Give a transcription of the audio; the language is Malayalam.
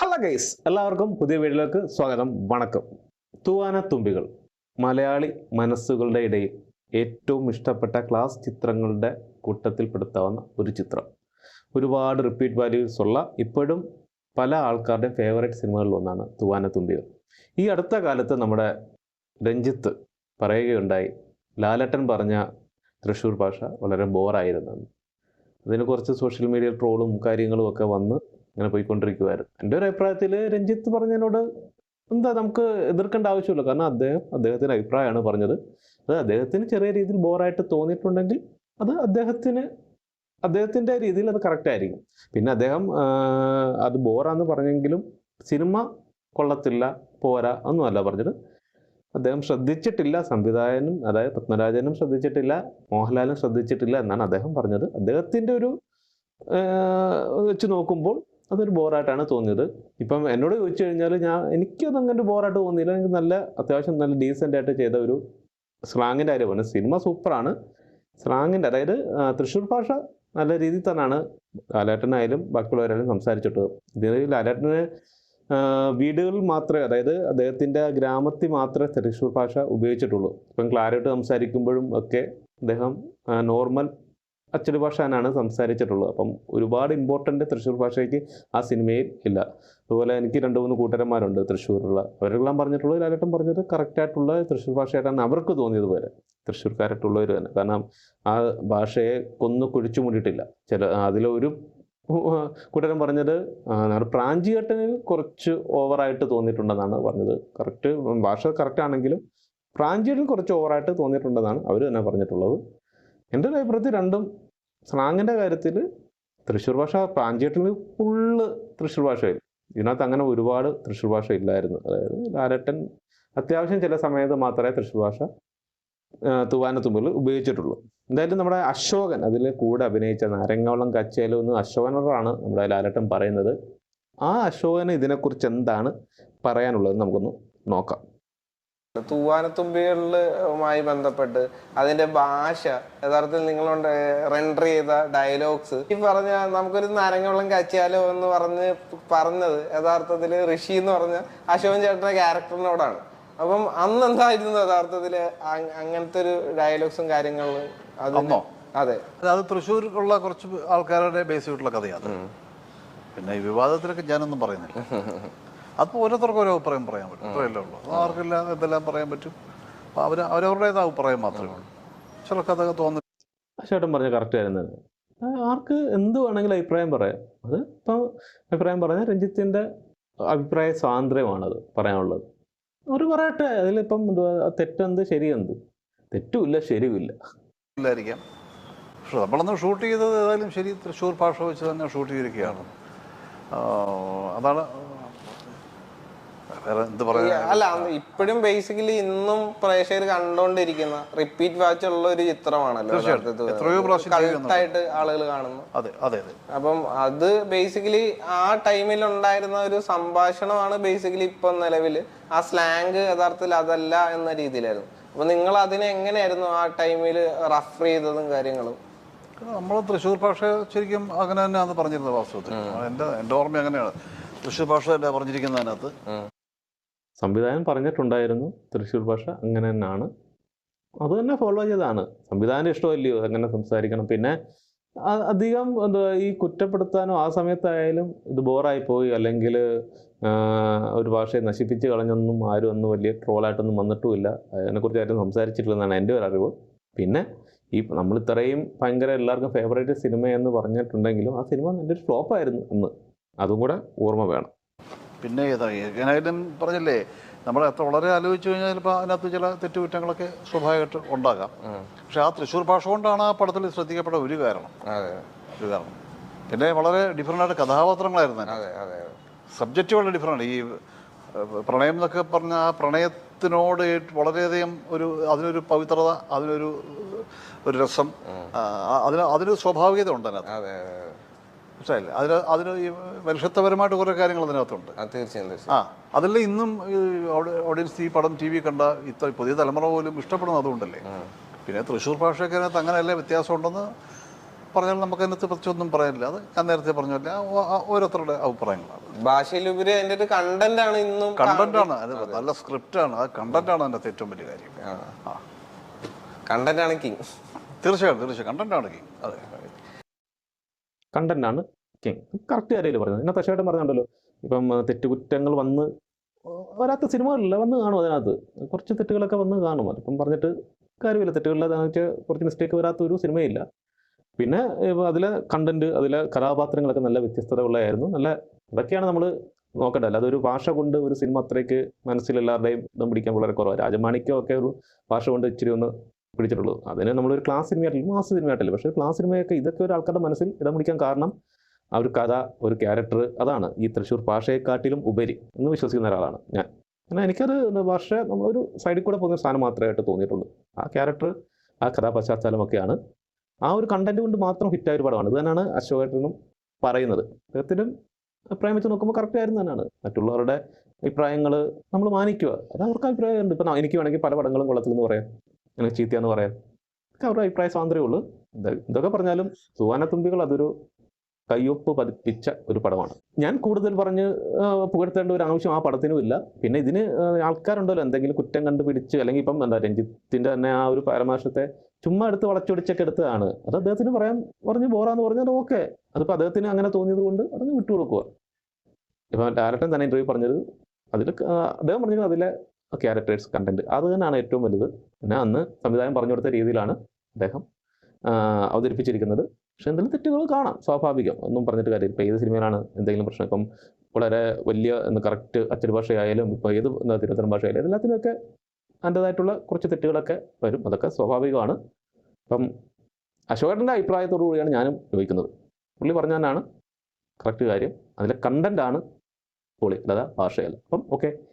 ഹലോ ഗൈസ് എല്ലാവർക്കും പുതിയ വീഡിയോയിലേക്ക് സ്വാഗതം. വണക്കം. തൂവാനത്തുമ്പികൾ മലയാളി മനസ്സുകളുടെ ഇടയിൽ ഏറ്റവും ഇഷ്ടപ്പെട്ട ക്ലാസ് ചിത്രങ്ങളുടെ കൂട്ടത്തിൽപ്പെടുത്താവുന്ന ഒരു ചിത്രം. ഒരുപാട് റിപ്പീറ്റ് വാല്യൂസ് ഉള്ള ഇപ്പോഴും പല ആൾക്കാരുടെയും ഫേവറേറ്റ് സിനിമകളിൽ ഒന്നാണ് തൂവാനത്തുമ്പികൾ ഈ അടുത്ത കാലത്ത് നമ്മുടെ രഞ്ജിത്ത് പറയുകയുണ്ടായി ലാലട്ടൻ പറഞ്ഞ തൃശ്ശൂർ ഭാഷ വളരെ ബോറായിരുന്നു അതിന് കുറച്ച് സോഷ്യൽ മീഡിയ ട്രോളും കാര്യങ്ങളും ഒക്കെ വന്ന് ഇങ്ങനെ പോയിക്കൊണ്ടിരിക്കുമായിരുന്നു എന്റെ ഒരു അഭിപ്രായത്തിൽ രഞ്ജിത്ത് പറഞ്ഞതിനോട് എന്താ നമുക്ക് എതിർക്കേണ്ട ആവശ്യമില്ല. കാരണം അദ്ദേഹം അദ്ദേഹത്തിന്റെ അഭിപ്രായമാണ് പറഞ്ഞത്. അത് അദ്ദേഹത്തിന് ചെറിയ രീതിയിൽ ബോറായിട്ട് തോന്നിയിട്ടുണ്ടെങ്കിൽ അത് അദ്ദേഹത്തിന് അദ്ദേഹത്തിന്റെ രീതിയിൽ അത് കറക്റ്റ് ആയിരിക്കും. പിന്നെ അദ്ദേഹം അത് ബോറാന്ന് പറഞ്ഞെങ്കിലും സിനിമ കൊള്ളത്തില്ല പോരാ ഒന്നുമല്ല പറഞ്ഞത്. അദ്ദേഹം ശ്രദ്ധിച്ചിട്ടില്ല സംവിധായകനും അതായത് പത്മരാജനും ശ്രദ്ധിച്ചിട്ടില്ല മോഹൻലാലും ശ്രദ്ധിച്ചിട്ടില്ല എന്നാണ് അദ്ദേഹം പറഞ്ഞത്. അദ്ദേഹത്തിന്റെ ഒരു വെച്ച് നോക്കുമ്പോൾ അതൊരു ബോറായിട്ടാണ് തോന്നിയത്. ഇപ്പം എന്നോട് ചോദിച്ചു കഴിഞ്ഞാൽ ഞാൻ എനിക്കത് അങ്ങനെ ബോറായിട്ട് തോന്നിയില്ല. എനിക്ക് നല്ല അത്യാവശ്യം നല്ല ഡീസന്റ് ആയിട്ട് ചെയ്ത ഒരു സ്ലാങ്ങിന്റെ കാര്യമാണ്. സിനിമ സൂപ്പറാണ്. സ്ലാങ്ങിന്റെ അതായത് തൃശ്ശൂർ ഭാഷ നല്ല രീതിയിൽ തന്നെയാണ് ലാലേട്ടനായാലും ബാക്കിയുള്ളവരായാലും സംസാരിച്ചിട്ട് ഇതിൽ ലാലേട്ടന് വീടുകളിൽ മാത്രമേ അതായത് അദ്ദേഹത്തിന്റെ ഗ്രാമത്തിൽ മാത്രമേ തൃശ്ശൂർ ഭാഷ ഉപയോഗിച്ചിട്ടുള്ളൂ. ഇപ്പം ക്ലാരായിട്ട് സംസാരിക്കുമ്പോഴും ഒക്കെ അദ്ദേഹം നോർമൽ അച്ചടി ഭാഷ തന്നെയാണ് സംസാരിച്ചിട്ടുള്ളത്. അപ്പം ഒരുപാട് ഇമ്പോർട്ടന്റ് തൃശ്ശൂർ ഭാഷയ്ക്ക് ആ സിനിമയിൽ ഇല്ല. അതുപോലെ എനിക്ക് രണ്ട് മൂന്ന് കൂട്ടരന്മാരുണ്ട് തൃശ്ശൂരുള്ള അവരെല്ലാം പറഞ്ഞിട്ടുള്ളത് ലാലേട്ടൻ പറഞ്ഞത് കറക്റ്റായിട്ടുള്ള തൃശ്ശൂർ ഭാഷയായിട്ടാണ് അവർക്ക് തോന്നിയത് പോലെ തൃശ്ശൂർക്കാരായിട്ടുള്ളവർ തന്നെ. കാരണം ആ ഭാഷയെ കൊന്നു കുഴിച്ചു മൂടിയിട്ടില്ല. ചില അതിലൊരു കൂട്ടരൻ പറഞ്ഞത് പ്രാഞ്ചിഘട്ടനിൽ കുറച്ച് ഓവറായിട്ട് തോന്നിയിട്ടുണ്ടെന്നാണ് പറഞ്ഞത്. കറക്റ്റ് ഭാഷ കറക്റ്റ് ആണെങ്കിലും പ്രാഞ്ചിയേട്ടനിൽ കുറച്ച് ഓവറായിട്ട് തോന്നിയിട്ടുണ്ടെന്നാണ് അവർ തന്നെ പറഞ്ഞിട്ടുള്ളത്. എന്റെ ഒരു അഭിപ്രായത്തിൽ രണ്ടും സ്ലാങ്ങിന്റെ കാര്യത്തിൽ തൃശ്ശൂർ ഭാഷ പ്രാഞ്ചേട്ടന് ഫുള്ള് തൃശ്ശൂർ ഭാഷയായിരുന്നു ഇതിനകത്ത് അങ്ങനെ ഒരുപാട് തൃശ്ശൂർ ഭാഷ ഇല്ലായിരുന്നു. അതായത് ലാലേട്ടൻ അത്യാവശ്യം ചില സമയത്ത് മാത്രമേ തൃശ്ശൂർ ഭാഷ തുവാനത്തുമ്പിൽ ഉപയോഗിച്ചിട്ടുള്ളൂ. എന്തായാലും നമ്മുടെ അശോകൻ അതിൽ കൂടെ അഭിനയിച്ച നാരങ്ങവളം കച്ചേലും എന്ന് അശോകനോടാണ് നമ്മുടെ ലാലട്ടൻ പറയുന്നത്. ആ അശോകന് ഇതിനെക്കുറിച്ച് എന്താണ് പറയാനുള്ളത് നമുക്കൊന്ന് നോക്കാം. തൂവാനത്തുമ്പികളിലുമായി ബന്ധപ്പെട്ട് അതിന്റെ ഭാഷ യഥാർത്ഥത്തിൽ നിങ്ങളുണ്ട് റെൻഡർ ചെയ്ത ഡയലോഗ്സ് ഈ പറഞ്ഞ നമുക്കൊരു നാരങ്ങവെള്ളം കച്ചിയാലോ എന്ന് പറഞ്ഞ് പറഞ്ഞത് യഥാർത്ഥത്തിൽ ഋഷി എന്ന് പറഞ്ഞ അശോകൻ ചേട്ടന്റെ ക്യാരക്ടറിനോടാണ്. അപ്പം അന്ന് എന്തായിരുന്നു യഥാർത്ഥത്തിൽ അങ്- അങ്ങനത്തെ ഒരു ഡയലോഗ്സും കാര്യങ്ങളും അതൊന്നോ? അതെ. അത് തൃശ്ശൂരിലുള്ള കുറച്ച് ആൾക്കാരുടെ ബേസ് ആയിട്ടുള്ള കഥയാണ് പിന്നെ ഈ വിവാദത്തിലൊക്കെ ഞാനൊന്നും പറയുന്നില്ല. അത് ഓരോരുത്തർക്കും ഓരോ അഭിപ്രായം പറയാൻ പറ്റും. അത്രയല്ലേ ഉള്ളൂ. അത് ആർക്കില്ല എന്തെല്ലാം പറയാൻ പറ്റും? അപ്പോൾ അവർ അവരവരുടേത് അഭിപ്രായം മാത്രമേ ഉള്ളൂ. ചിലർക്ക് അതൊക്കെ തോന്നി ചേട്ടൻ പറഞ്ഞ കറക്റ്റ് ആയിരുന്നു. ആ, ആർക്ക് എന്ത് വേണമെങ്കിലും അഭിപ്രായം പറയാം. അത് ഇപ്പം അഭിപ്രായം പറഞ്ഞാൽ രഞ്ജിത്തിന്റെ അഭിപ്രായ സ്വാതന്ത്ര്യമാണത് പറയാനുള്ളത്. അവർ പറയട്ടെ അതിലിപ്പം എന്തുവാ തെറ്റെന്ത് ശരിയെന്ത്? തെറ്റുമില്ല ശരിയുമില്ല. ഇല്ലായിരിക്കാം. പക്ഷെ നമ്മളന്ന് ഷൂട്ട് ചെയ്തത് ഏതായാലും ശരി തൃശ്ശൂർ ഭാഷ വെച്ച് തന്നെ ഷൂട്ട് ചെയ്തിരിക്കുകയാണ്. അതാണ് അല്ല ഇപ്പോഴും ബേസിക്കലി ഇന്നും പ്രേക്ഷകർ കണ്ടോണ്ടിരിക്കുന്ന റിപ്പീറ്റ് വാച്ച് ഉള്ള ഒരു ചിത്രമാണല്ലോ. കൾട്ടായിട്ട് ആളുകൾ കാണുന്നു. അപ്പം അത് ബേസിക്കലി ആ ടൈമിൽ ഉണ്ടായിരുന്ന ഒരു സംഭാഷണമാണ് ബേസിക്കലി ഇപ്പൊ നിലവിൽ ആ സ്ലാങ് യഥാർത്ഥത്തിൽ അതല്ല എന്ന രീതിയിലായിരുന്നു. അപ്പൊ നിങ്ങൾ അതിനെ എങ്ങനെയായിരുന്നു ആ ടൈമിൽ റഫർ ചെയ്തതും കാര്യങ്ങളും? നമ്മൾ തൃശ്ശൂർ ഭാഷ ശരിക്കും അങ്ങനെ തന്നെയാണ് പറഞ്ഞിരുന്നത് വാസ്തവത്തിൽ. എന്റെ എന്റെ ഓർമ്മ അങ്ങനെയാണ്. തൃശ്ശൂർ ഭാഷ തന്നെ പറഞ്ഞിരിക്കുന്നത് സംവിധാനം പറഞ്ഞിട്ടുണ്ടായിരുന്നു തൃശ്ശൂർ ഭാഷ അങ്ങനെ തന്നെയാണ്. അത് തന്നെ ഫോളോ ചെയ്തതാണ്. സംവിധാനം ഇഷ്ടമല്ലയോ അങ്ങനെ സംസാരിക്കണം. പിന്നെ അധികം എന്താ ഈ കുറ്റപ്പെടുത്താനോ ആ സമയത്തായാലും ഇത് ബോറായി പോയി അല്ലെങ്കിൽ ഒരു ഭാഷയെ നശിപ്പിച്ച് കളഞ്ഞൊന്നും ആരും ഒന്നും വലിയ ട്രോളായിട്ടൊന്നും വന്നിട്ടുമില്ല. അതിനെക്കുറിച്ച് ആരും സംസാരിച്ചിട്ടില്ലെന്നാണ് എന്റെ ഒരു അറിവ്. പിന്നെ ഈ നമ്മൾ ഇത്രയും ഭയങ്കര എല്ലാവർക്കും ഫേവറേറ്റ് സിനിമയെന്ന് പറഞ്ഞിട്ടുണ്ടെങ്കിലും ആ സിനിമ നല്ലൊരു ഫ്ലോപ്പായിരുന്നു അന്ന്. അതും കൂടെ ഓർമ്മ വേണം. പിന്നെ ഏതാ എങ്ങനെയായാലും പറഞ്ഞില്ലേ നമ്മൾ എത്ര വളരെ ആലോചിച്ച് കഴിഞ്ഞാൽ ചിലപ്പോൾ അതിനകത്ത് ചില തെറ്റുകുറ്റങ്ങളൊക്കെ സ്വാഭാവികമായിട്ട് ഉണ്ടാകാം. പക്ഷെ ആ തൃശ്ശൂർ ഭാഷ കൊണ്ടാണ് ആ പടത്തിൽ ശ്രദ്ധിക്കപ്പെട്ട ഒരു കാരണം. ഒരു കാരണം. പിന്നെ വളരെ ഡിഫറെന്റ് ആയിട്ട് കഥാപാത്രങ്ങളായിരുന്നു സബ്ജക്റ്റ് വളരെ ഡിഫറെന്റ് ഈ പ്രണയം എന്നൊക്കെ പറഞ്ഞ ആ പ്രണയത്തിനോട് വളരെയധികം ഒരു അതിനൊരു പവിത്രത അതിനൊരു ഒരു രസം അതിന് അതിന് അതിനൊരു സ്വാഭാവികത ഉണ്ട് അതിനകത്ത്. അതെ അതെ അതെ. മനസ്സിലായില്ലേ? അതിന് അതിന് ഈ മനുഷ്യത്വപരമായിട്ട് കുറേ കാര്യങ്ങൾ അതിനകത്തുണ്ട്. തീർച്ചയായും ആ അതല്ല ഇന്നും ഓഡിയൻസ് ഈ പടം ടി വി കണ്ട ഇത്ര പുതിയ തലമുറ പോലും ഇഷ്ടപ്പെടുന്നത് അതുകൊണ്ടല്ലേ? പിന്നെ തൃശ്ശൂർ ഭാഷയൊക്കെ അതിനകത്ത് അങ്ങനെയല്ലേ വ്യത്യാസം ഉണ്ടെന്ന് പറഞ്ഞാൽ നമുക്ക് അതിനകത്ത് പ്രത്യേകിച്ചൊന്നും പറയാനില്ല. അത് ഞാൻ നേരത്തെ പറഞ്ഞില്ല ഓരോരുത്തരുടെ അഭിപ്രായങ്ങളാണ്. ഭാഷയിലുപരി അതിന്റെ ഒരു കണ്ടന്റ് ആണ് ഇന്നും കണ്ടന്റ് ആണ്. അത് നല്ല സ്ക്രിപ്റ്റ് ആണ് ആ കണ്ടന്റ് ആണ് അതിനകത്ത് ഏറ്റവും വലിയ കാര്യം. കണ്ടന്റ് ആണ് കിങ് തീർച്ചയായിട്ടും തീർച്ചയായും കണ്ടന്റ് ആണ് കിങ് അതെ. കണ്ടന്റ് ആണ് കിങ് കറക്റ്റ് കാര്യമല്ലേ പറഞ്ഞത്? ഇന്നത്തെ തശായിട്ടും പറഞ്ഞുണ്ടല്ലോ. ഇപ്പം തെറ്റുകുറ്റങ്ങൾ വന്ന് വരാത്ത സിനിമകളില്ല വന്ന് കാണും അതിനകത്ത്. കുറച്ച് തെറ്റുകളൊക്കെ വന്ന് കാണും. അതിപ്പം പറഞ്ഞിട്ട് കാര്യമില്ല. തെറ്റുകളിൽ വെച്ചാൽ കുറച്ച് മിസ്റ്റേക്ക് വരാത്ത ഒരു സിനിമയില്ല. പിന്നെ അതിലെ കണ്ടന്റ് അതിലെ കഥാപാത്രങ്ങളൊക്കെ നല്ല വ്യത്യസ്തതയുള്ളതായിരുന്നു. നല്ല ഇതൊക്കെയാണ് നമ്മൾ നോക്കേണ്ടത്. അല്ലാതെ ഒരു ഭാഷ കൊണ്ട് ഒരു സിനിമ അത്രയ്ക്ക് മനസ്സിൽ എല്ലാവരുടെയും ഇതം പിടിക്കാൻ വളരെ കുറവാണ് രാജമാണിക്യം ഒക്കെ ഒരു ഭാഷ കൊണ്ട് ഇച്ചിരി ഒന്ന് പിടിച്ചിട്ടുള്ളൂ അതിന് നമ്മളൊരു ക്ലാസ് സിനിമയായിട്ടില്ല മാസ് സിനിമയായിട്ടില്ല പക്ഷേ ക്ലാസ് സിനിമയൊക്കെ ഇതൊക്കെ ഒരു ആൾക്കാരുടെ മനസ്സിൽ ഇടം പിടിക്കാൻ കാരണം ആ ഒരു കഥ ഒരു ക്യാരക്ടർ അതാണ്. ഈ തൃശ്ശൂർ ഭാഷയെക്കാട്ടിലും ഉപരി എന്ന് വിശ്വസിക്കുന്ന ഒരാളാണ് ഞാൻ. കാരണം എനിക്കത് ഭാഷ നമ്മളൊരു സൈഡിൽ കൂടെ പോകുന്ന സാധനം മാത്രമായിട്ട് തോന്നിയിട്ടുള്ളൂ ആ ക്യാരക്ടർ ആ കഥാപശ്ചാത്തലമൊക്കെയാണ്. ആ ഒരു കണ്ടന്റ് കൊണ്ട് മാത്രം ഹിറ്റായ ഒരു പടമാണ്. ഇത് തന്നെയാണ് പറയുന്നത്. അദ്ദേഹത്തിനും അഭിപ്രായം വെച്ച് നോക്കുമ്പോൾ കറക്റ്റ് ആയിരുന്നു തന്നെയാണ്. മറ്റുള്ളവരുടെ അഭിപ്രായങ്ങൾ നമ്മൾ മാനിക്കുക. അത് അവർക്ക് അഭിപ്രായമുണ്ട്. ഇപ്പം എനിക്ക് വേണമെങ്കിൽ പല പടങ്ങളും കൊള്ളത്തില്ലെന്ന് പറയാം. ചീത്തയെന്ന് പറയാം. ഇതൊക്കെ അവരുടെ അഭിപ്രായ സ്വാതന്ത്ര്യമേ ഉള്ളൂ. ഇതൊക്കെ പറഞ്ഞാലും സുവാന തുമ്പികൾ അതൊരു കയ്യൊപ്പ് പതിപ്പിച്ച ഒരു പടമാണ്. ഞാൻ കൂടുതൽ പറഞ്ഞ് പുകഴ്ത്തേണ്ട ഒരു ആവശ്യം ആ പടത്തിനും ഇല്ല. പിന്നെ ഇതിന് ആൾക്കാരുണ്ടല്ലോ എന്തെങ്കിലും കുറ്റം കണ്ടുപിടിച്ച് അല്ലെങ്കിൽ ഇപ്പം എന്താ രഞ്ജിത്തിന്റെ തന്നെ ആ ഒരു പരമാശത്തെ ചുമ്മാ എടുത്ത് വളച്ചൊടിച്ചൊക്കെ എടുത്തതാണ്. അത് അദ്ദേഹത്തിന് പറയാൻ പറഞ്ഞ് ബോറാന്ന് പറഞ്ഞാൽ ഓക്കെ. അതിപ്പോൾ അദ്ദേഹത്തിന് അങ്ങനെ തോന്നിയത് കൊണ്ട് അതങ്ങ് വിട്ടുകൊടുക്കുക. ഇപ്പം ഡയറക്ടൻ തന്നെ ഇന്റർവ്യൂ പറഞ്ഞത്. അതിൽ അദ്ദേഹം പറഞ്ഞത് അതിലെ ക്യാരക്ടേഴ്സ് കണ്ടന്റ് അത് തന്നെയാണ് ഏറ്റവും വലുത്. പിന്നെ അന്ന് സംവിധാനം പറഞ്ഞു കൊടുത്ത രീതിയിലാണ് അദ്ദേഹം അവതരിപ്പിച്ചിരിക്കുന്നത്. പക്ഷെ എന്തെങ്കിലും തെറ്റുകൾ കാണാം സ്വാഭാവികം. ഒന്നും പറഞ്ഞിട്ട് കാര്യം ഇപ്പം ഏത് സിനിമയിലാണ് എന്തെങ്കിലും പ്രശ്നം? ഇപ്പം വളരെ വലിയ കറക്റ്റ് അച്ചടി ഭാഷയായാലും ഇപ്പോൾ ഏത് തിരുവനന്തപുരം ഭാഷയായാലും എല്ലാത്തിനൊക്കെ അതിന്റെതായിട്ടുള്ള കുറച്ച് തെറ്റുകളൊക്കെ വരും. അതൊക്കെ സ്വാഭാവികമാണ്. അപ്പം അശോകന്റെ അഭിപ്രായത്തോടു കൂടിയാണ് ഞാനും ചോദിക്കുന്നത്. പുള്ളി പറഞ്ഞ തന്നെയാണ്. കറക്റ്റ് കാര്യം. അതിലെ കണ്ടന്റാണ് ആണ് പൊളി അല്ലാതെ ഭാഷയല്ല അപ്പം ഓക്കെ